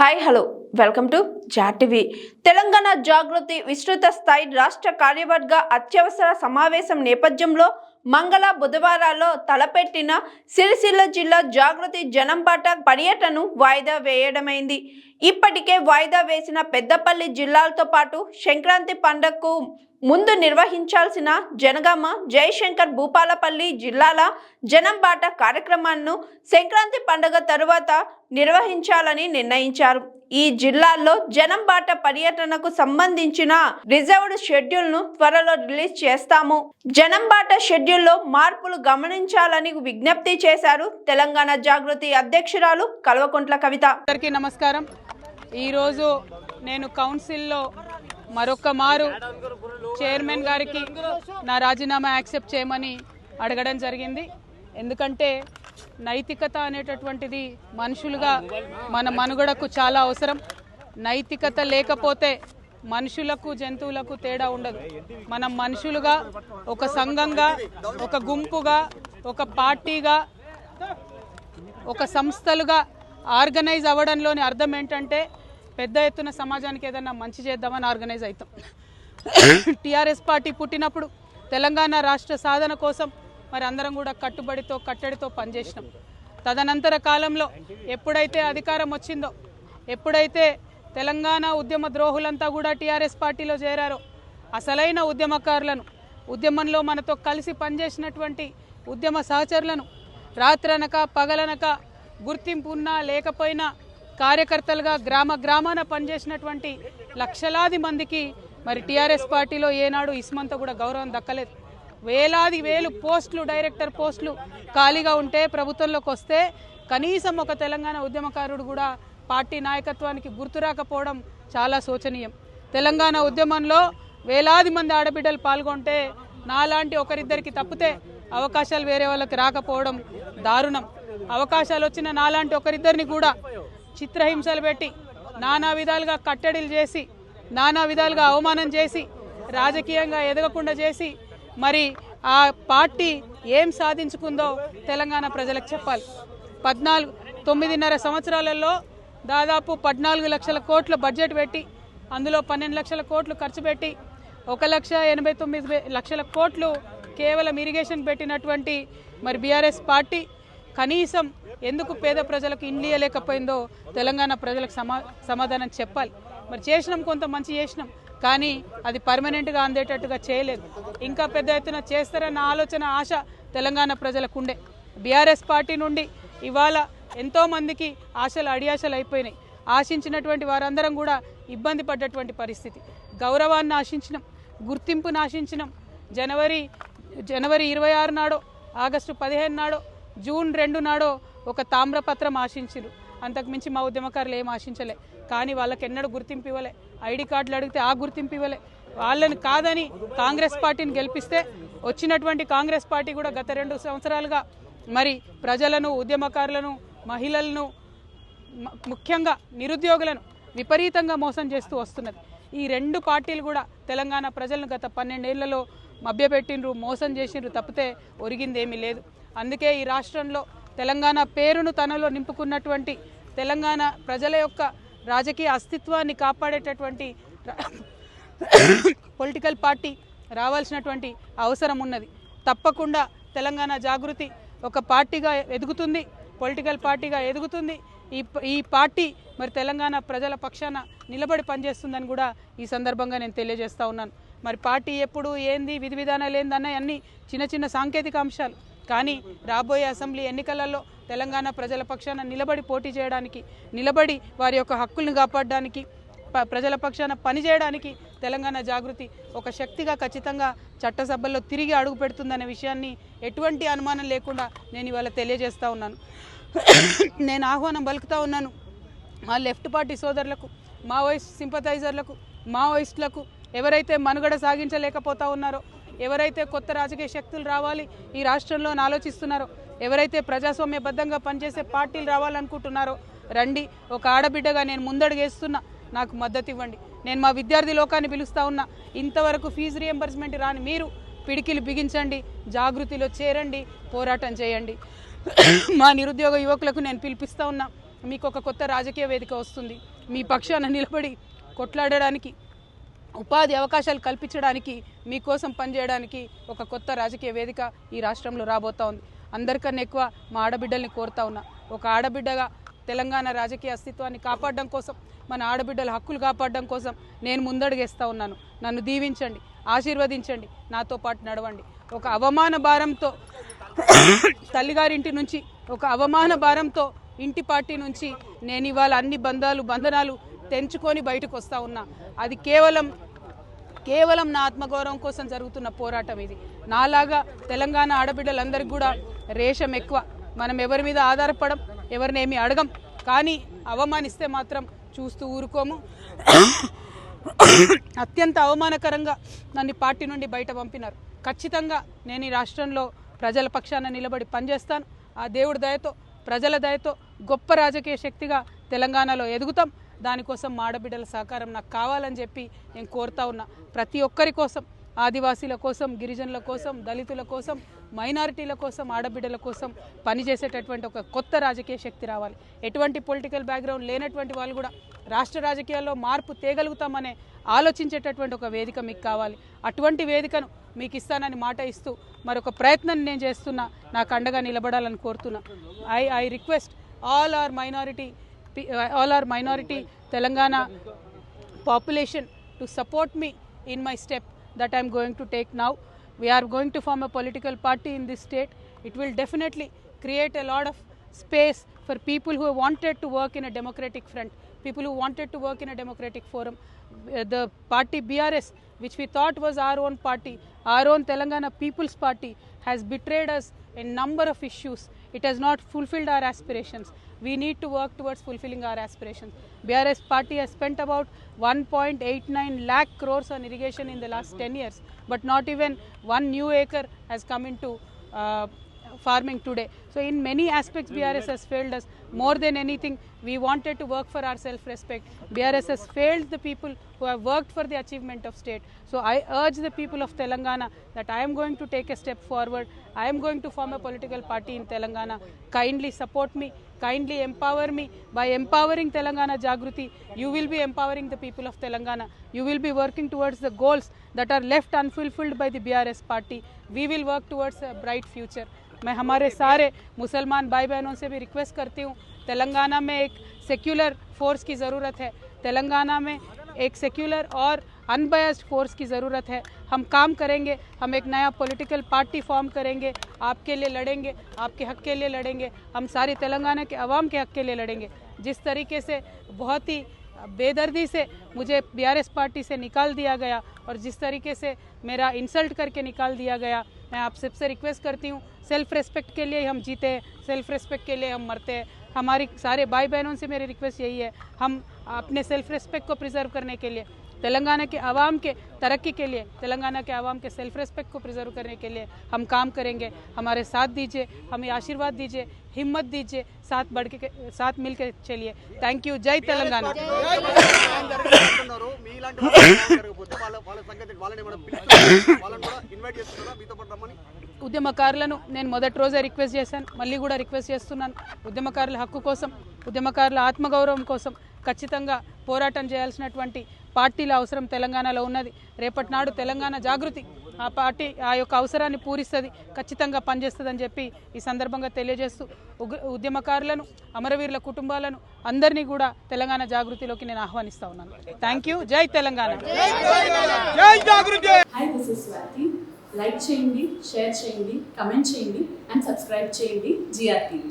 Hi hello welcome to జాటివి తెలంగాణ జాగృతి విస్తృత స్థాయి రాష్ట్ర కార్యవర్గ అత్యవసర సమావేశం నేపథ్యంలో మంగళ బుధవారాల్లో తలపెట్టిన సిరిసిల్ల జిల్లా జాగృతి జనంబాట పర్యటన వాయిదా వేయడమైంది. ఇప్పటికే వాయిదా వేసిన పెద్దపల్లి జిల్లాలతో పాటు సంక్రాంతి పండగకు ముందు నిర్వహించాల్సిన జనగామ జయశంకర్ భూపాలపల్లి జిల్లాల జనంబాట కార్యక్రమాలను సంక్రాంతి పండుగ తరువాత నిర్వహించాలని నిర్ణయించారు. ఈ జిల్లాల్లో జనంబాట పర్యటనకు సంబంధించిన రిజర్వ్డ్ షెడ్యూల్ను త్వరలో రిలీజ్ చేస్తాము. జనంబాట షెడ్యూల్లో మార్పులు గమనించాలని విజ్ఞప్తి చేశారు తెలంగాణ జాగృతి అధ్యక్షురాలు కల్వకుంట్ల కవిత. అందరికీ నమస్కారం. ఈరోజు నేను కౌన్సిల్లో మరొక మారు చైర్మన్ గారికి నా రాజీనామా యాక్సెప్ట్ చేయమని అడగడం జరిగింది. ఎందుకంటే నైతికత అనేటటువంటిది మనుషులుగా మన మనుగడకు చాలా అవసరం. నైతికత లేకపోతే మనుషులకు జంతువులకు తేడా ఉండదు. మనం మనుషులుగా ఒక సంఘంగా ఒక గుంపుగా ఒక పార్టీగా ఒక సంస్థలుగా ఆర్గనైజ్ అవ్వడంలోని అర్థం ఏంటంటే పెద్ద ఎత్తున సమాజానికి ఏదైనా మంచి చేద్దామని ఆర్గనైజ్ అవుతాం. టీఆర్ఎస్ పార్టీ పుట్టినప్పుడు తెలంగాణ రాష్ట్ర సాధన కోసం మరి అందరం కూడా కట్టుబడితో కట్టడితో పనిచేసినాం. తదనంతర కాలంలో ఎప్పుడైతే అధికారం వచ్చిందో ఎప్పుడైతే తెలంగాణ ఉద్యమ ద్రోహులంతా కూడా టీఆర్ఎస్ పార్టీలో చేరారో అసలైన ఉద్యమకారులను ఉద్యమంలో మనతో కలిసి పనిచేసినటువంటి ఉద్యమ సహచరులను రాత్రనక పగలనక గుర్తింపు ఉన్నా లేకపోయినా కార్యకర్తలుగా గ్రామ గ్రామాన పనిచేసినటువంటి లక్షలాది మందికి మరి టీఆర్ఎస్ పార్టీలో ఏనాడు ఇస్మంతా కూడా గౌరవం దక్కలేదు. వేలాది వేలు పోస్టులు డైరెక్టర్ పోస్టులు ఖాళీగా ఉంటే ప్రభుత్వంలోకి వస్తే కనీసం ఒక తెలంగాణ ఉద్యమకారుడు కూడా పార్టీ నాయకత్వానికి గుర్తు రాకపోవడం చాలా శోచనీయం. తెలంగాణ ఉద్యమంలో వేలాది మంది ఆడబిడ్డలు పాల్గొంటే నాలాంటి ఒకరిద్దరికి తప్పితే అవకాశాలు వేరే వాళ్ళకి రాకపోవడం దారుణం. అవకాశాలు వచ్చిన నాలాంటి ఒకరిద్దరిని కూడా చిత్రహింసలు పెట్టి నానా విధాలుగా కట్టడిలు చేసి నానా విధాలుగా అవమానం చేసి రాజకీయంగా ఎదగకుండా చేసి మరి ఆ పార్టీ ఏం సాధించుకుందో తెలంగాణ ప్రజలకు చెప్పాలి. పద్నాలుగు తొమ్మిదిన్నర సంవత్సరాలలో దాదాపు పద్నాలుగు లక్షల కోట్ల బడ్జెట్ పెట్టి అందులో పన్నెండు లక్షల కోట్లు ఖర్చు పెట్టి ఒక లక్ష ఎనభై తొమ్మిది వే- లక్షల కోట్లు కేవలం ఇరిగేషన్ పెట్టినటువంటి మరి బీఆర్ఎస్ పార్టీ కనీసం ఎందుకు పేద ప్రజలకు ఇండ్లు ఇవ్వలేకపోయిందో తెలంగాణ ప్రజలకు సమా సమాధానం చెప్పాలి. మరి చేసినాం కొంత మంచి చేసినాం. కానీ అది పర్మనెంట్గా అందేటట్టుగా చేయలేదు. ఇంకా పెద్ద ఎత్తున చేస్తారన్న ఆలోచన ఆశ తెలంగాణ ప్రజలకుండే బీఆర్ఎస్ పార్టీ నుండి ఇవాళ ఎంతోమందికి ఆశలు అడియాశలు అయిపోయినాయి. ఆశించినటువంటి వారందరం కూడా ఇబ్బంది పడ్డటువంటి పరిస్థితి. గౌరవాన్ని ఆశించినాం గుర్తింపును ఆశించినాం. జనవరి జనవరి ఇరవై ఆరు నాడో ఆగస్టు పదిహేను నాడో జూన్ రెండు నాడో ఒక తామ్రపత్రం ఆశించిరు అంతకుమించి మా ఉద్యమకారులు ఏం ఆశించలే. కానీ వాళ్ళకి ఎన్నడూ గుర్తింపు ఇవ్వలే. ఐడి కార్డులు అడిగితే ఆ గుర్తింపు ఇవ్వలే. వాళ్ళని కాదని కాంగ్రెస్ పార్టీని గెలిపిస్తే వచ్చినటువంటి కాంగ్రెస్ పార్టీ కూడా గత రెండు సంవత్సరాలుగా మరి ప్రజలను ఉద్యమకారులను మహిళలను ముఖ్యంగా నిరుద్యోగులను విపరీతంగా మోసం చేస్తూ వస్తున్నది. ఈ రెండు పార్టీలు కూడా తెలంగాణ ప్రజలను గత పన్నెండేళ్ళలో మభ్యపెట్టిండ్రు మోసం చేసిండ్రు తప్పితే ఒరిగిందేమీ లేదు. అందుకే ఈ రాష్ట్రంలో తెలంగాణ పేరును తనలో నింపుకున్నటువంటి తెలంగాణ ప్రజల యొక్క రాజకీయ అస్తిత్వాన్ని కాపాడేటటువంటి పొలిటికల్ పార్టీ రావాల్సినటువంటి అవసరం ఉన్నది. తప్పకుండా తెలంగాణ జాగృతి ఒక పార్టీగా ఎదుగుతుంది పొలిటికల్ పార్టీగా ఎదుగుతుంది. ఈ ప- ఈ పార్టీ మరి తెలంగాణ ప్రజల పక్షాన నిలబడి పనిచేస్తుందని కూడా ఈ సందర్భంగా నేను తెలియజేస్తూ ఉన్నాను. మరి పార్టీ ఎప్పుడు ఏంది విధి విధానాలు ఏంది అన్న చిన్న చిన్న సాంకేతిక అంశాలు. కానీ రాబోయే అసెంబ్లీ ఎన్నికలలో తెలంగాణ ప్రజల పక్షాన నిలబడి పోటీ చేయడానికి నిలబడి వారి యొక్క హక్కుల్ని కాపాడడానికి ప- ప్రజల పక్షాన పనిచేయడానికి తెలంగాణ జాగృతి ఒక శక్తిగా ఖచ్చితంగా చట్టసభల్లో తిరిగి అడుగు పెడుతుందనే విషయాన్ని ఎటువంటి అనుమానం లేకుండా నేను ఇవాళ తెలియజేస్తూ ఉన్నాను. నేను ఆహ్వానం పలుకుతా ఉన్నాను. మా లెఫ్ట్ పార్టీ సోదరులకు మావోయిస్ట్ సింపథైజర్లకు మావోయిస్టులకు ఎవరైతే మనుగడ సాగించలేకపోతా ఉన్నారో ఎవరైతే కొత్త రాజకీయ శక్తులు రావాలి ఈ రాష్ట్రంలో ఆలోచిస్తున్నారో ఎవరైతే ప్రజాస్వామ్యబద్ధంగా పనిచేసే పార్టీలు రావాలనుకుంటున్నారో రండి ఒక ఆడబిడ్డగా నేను ముందడుగేస్తున్నా నాకు మద్దతు ఇవ్వండి. నేను మా విద్యార్థి లోకాన్ని పిలుస్తా ఉన్నా ఇంతవరకు ఫీజు రియంబర్స్మెంట్ రాని మీరు పిడికిలు బిగించండి జాగృతిలో చేరండి పోరాటం చేయండి. మా నిరుద్యోగ యువకులకు నేను పిలిపిస్తా ఉన్నా మీకు ఒక కొత్త రాజకీయ వేదిక వస్తుంది. మీ పక్షాన నిలబడి కొట్లాడడానికి ఉపాధి అవకాశాలు కల్పించడానికి మీకోసం పనిచేయడానికి ఒక కొత్త రాజకీయ వేదిక ఈ రాష్ట్రంలో రాబోతా ఉంది. అందరికన్నా ఎక్కువ మా ఆడబిడ్డల్ని కోరుతా ఉన్నా. ఒక ఆడబిడ్డగా తెలంగాణ రాజకీయ అస్తిత్వాన్ని కాపాడడం కోసం మన ఆడబిడ్డల హక్కులు కాపాడడం కోసం నేను ముందడుగేస్తా ఉన్నాను. నన్ను దీవించండి ఆశీర్వదించండి నాతో పాటు నడవండి. ఒక అవమాన భారంతో తల్లిగారింటి నుంచి ఒక అవమాన భారంతో ఇంటి పార్టీ నుంచి నేను ఇవాళ అన్ని బంధాలు బంధనాలు తెంచుకొని బయటకు వస్తా ఉన్నా. అది కేవలం కేవలం నా ఆత్మగౌరవం కోసం జరుగుతున్న పోరాటం ఇది. నాలాగా తెలంగాణ ఆడబిడ్డలందరికీ కూడా రేషం ఎక్కువ. మనం ఎవరి మీద ఆధారపడం ఎవరినేమి అడగం. కానీ అవమానిస్తే మాత్రం చూస్తూ ఊరుకోము. అత్యంత అవమానకరంగా నన్ను పార్టీ నుండి బయట పంపినారు. ఖచ్చితంగా నేను ఈ రాష్ట్రంలో ప్రజల పక్షాన నిలబడి పనిచేస్తాను. ఆ దేవుడి దయతో ప్రజల దయతో గొప్ప రాజకీయ శక్తిగా తెలంగాణలో ఎదుగుతాం. దానికోసం మాడబిడ్డల సహకారం నాకు కావాలని చెప్పి నేను కోరుతా ఉన్నా. ప్రతి ఒక్కరి కోసం ఆదివాసీల కోసం గిరిజనుల కోసం దళితుల కోసం మైనారిటీల కోసం ఆడబిడ్డల కోసం పనిచేసేటటువంటి ఒక కొత్త రాజకీయ శక్తి రావాలి. ఎటువంటి పొలిటికల్ బ్యాక్గ్రౌండ్ లేనటువంటి వాళ్ళు కూడా రాష్ట్ర రాజకీయాల్లో మార్పు తేగలుగుతామనే ఆలోచించేటటువంటి ఒక వేదిక మీకు కావాలి. అటువంటి వేదికను మీకు ఇస్తానని మాట ఇస్తూ మరొక ప్రయత్నం నేను చేస్తున్నా. నాకు అండగా నిలబడాలని కోరుతున్నా. I I request all our minority Uh, all our minority Telangana population to support me in my step that I am going to take now. We are going to form a political party in this state. It will definitely create a lot of space for people who wanted to work in a democratic front, people who wanted to work in a democratic forum. Uh, the party BRS, which we thought was our own party, our own Telangana People's Party, has betrayed us in number of issues it has not fulfilled our aspirations. We need to work towards fulfilling our aspirations. BRS party has spent about 1.89 lakh crores on irrigation in the last 10 years, but not even one new acre has come into uh, farming today. So, in many aspects, BRS has failed us. More than anything, we wanted to work for our self respect. BRS has failed the people who have worked for the achievement of state. So, I urge the people of Telangana that I am going to take a step forward. I am going to form a political party in Telangana. Kindly support me, kindly empower me. By empowering Telangana Jagruti, you will be empowering the people of Telangana. You will be working towards the goals that are left unfulfilled by the BRS party. We will work towards a bright future. मैं हमारे सारे मुसलमान भाई बहनों से भी request करती हूँ, तेलंगाना में एक सेक्युलर फोर्स की ज़रूरत है। तेलंगाना में एक सेक्युलर और अनबयास्ड फोर्स की ज़रूरत है। हम काम करेंगे, हम एक नया पॉलिटिकल पार्टी फॉर्म करेंगे, आपके लिए लड़ेंगे, आपके हक के लिए लड़ेंगे, हम सारी तेलंगाना के अवाम के हक के लिए लड़ेंगे। जिस तरीके से, बहुत ही बेदर्दी से मुझे बीआरएस पार्टी से निकाल दिया गया और जिस तरीके से मेरा इंसल्ट करके निकाल दिया गया मैं आप सबसे रिक्वेस्ट करती हूँ सेल्फ रेस्पेक्ट के लिए हम जीते सेल्फ रेस्पेक्ट के लिए हम मरते। हैं हमारी सारे भाई बहनों से मेरी रिक्वेस्ट यही है, हम अपने सेल्फ रिस्पेक्ट को प्रिजर्व करने के लिए। तेलंगाना के आवाम के तरक्की के लिए तेलंगाना के आवाम के सेल्फ रेस्पेक्ट को प्रिजर्व करने के लिए हम काम करेंगे हमारे साथ दीजिए हमें आशीर्वाद दीजिए हिम्मत दीजिए साथ बढ़ के साथ मिल के चलिए थैंक यू जय तेलंगाना అంటున్నారు మీలాంటి వాళ్ళు న్యాయం జరగకపోతే వాళ్ళ వాళ్ళ సంగతి వాళ్ళని మనం పిలుస్తున్నాం వాళ్ళని కూడా ఇన్వైట్ చేస్తున్నారా మీతో పాటు రమ్మని ఉద్యమకారులను నేను మొదటి రోజే రిక్వెస్ట్ చేశాను మళ్ళీ కూడా రిక్వెస్ట్ చేస్తున్నాను ఉద్యమకారుల హక్కు కోసం ఉద్యమకారుల ఆత్మగౌరవం కోసం ఖచ్చితంగా పోరాటం చేయాల్సినటువంటి పార్టీల అవసరం తెలంగాణలో ఉన్నది. రేపటి నాడు తెలంగాణ జాగృతి ఆ పార్టీ ఆ యొక్క అవసరాన్ని పూరిస్తుంది ఖచ్చితంగా పనిచేస్తుందని చెప్పి ఈ సందర్భంగా తెలియజేస్తూ ఉగ్ర ఉద్యమకారులను అమరవీరుల కుటుంబాలను అందరినీ కూడా తెలంగాణ జాగృతిలోకి నేను ఆహ్వానిస్తా ఉన్నాను. థ్యాంక్ యూ జై తెలంగాణ. లైక్ చేయండి షేర్ చేయండి కమెంట్ చేయండి అండ్ సబ్స్క్రైబ్ చేయండి జిఆర్ టీవీ